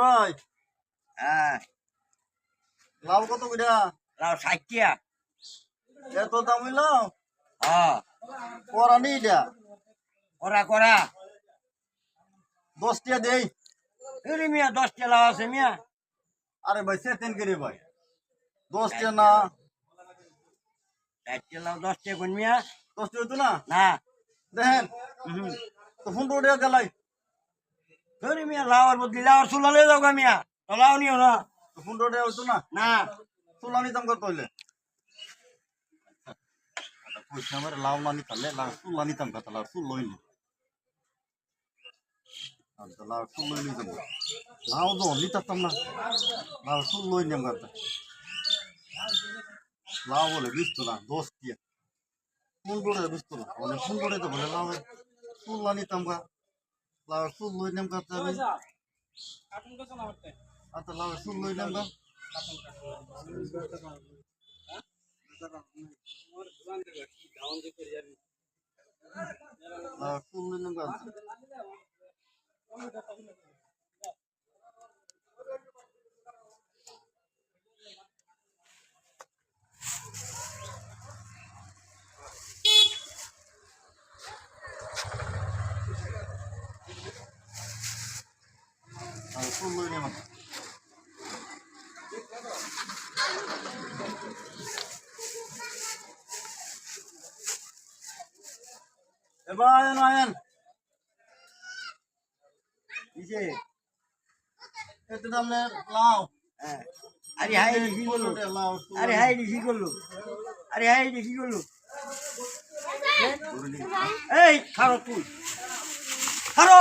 ভাই। হ্যাঁ। লাউ কত কইরা? লাউ ষাটটিয়া এত দাম হইল? হ্যাঁ। পরা নি এটা। করা করা। দশ টিয়া দেই। এরে মিয়া দশটা লাউ আছে মিয়া। আরে ভাই সে তিন করে ভাই? দশ টিয়া না। ষাটটা লাউ দশটা কোন মিয়া। দশ টিয়া হইতো না? না। দেখেন। তো ফোন উঠে গেলাই। ধরি মিয়া লাউর বদলি লাউর চুলা লয়ে যাও গা মিয়া। লাউ নিও না। তো উঠে হইতো না। না, চুলা নিতাম কত হইলে পয়সা আমার লাউ না নিতালে লাউ চুলা নিতাম কত? লাউ চুল লইনি আচ্ছা লাউ চুল লই নিতাম লাউ তো নিতাম না। লাউ চুল লই নিতাম কত? লাউ বলে বিস্তো না দশ টিয়া ফোন করে বিস্তো না। মানে ফোন করে তো বলে লাউ চুল না নিতাম কা লাউ ফুল লই নিতাম কত আমি আচ্ছা লাউর ফুল লই নিতাম কা লাউ চুল লই নিতাম কা লাউ চুল লই নিতাম এবার নয়ন দিছে এতে দামে লাউ হ্যাঁ আরে হাই রে, কি করলো লাউ আরে হাই রে, কি করলো আরে হাই রে, কি করলো এই খারো তুই খারো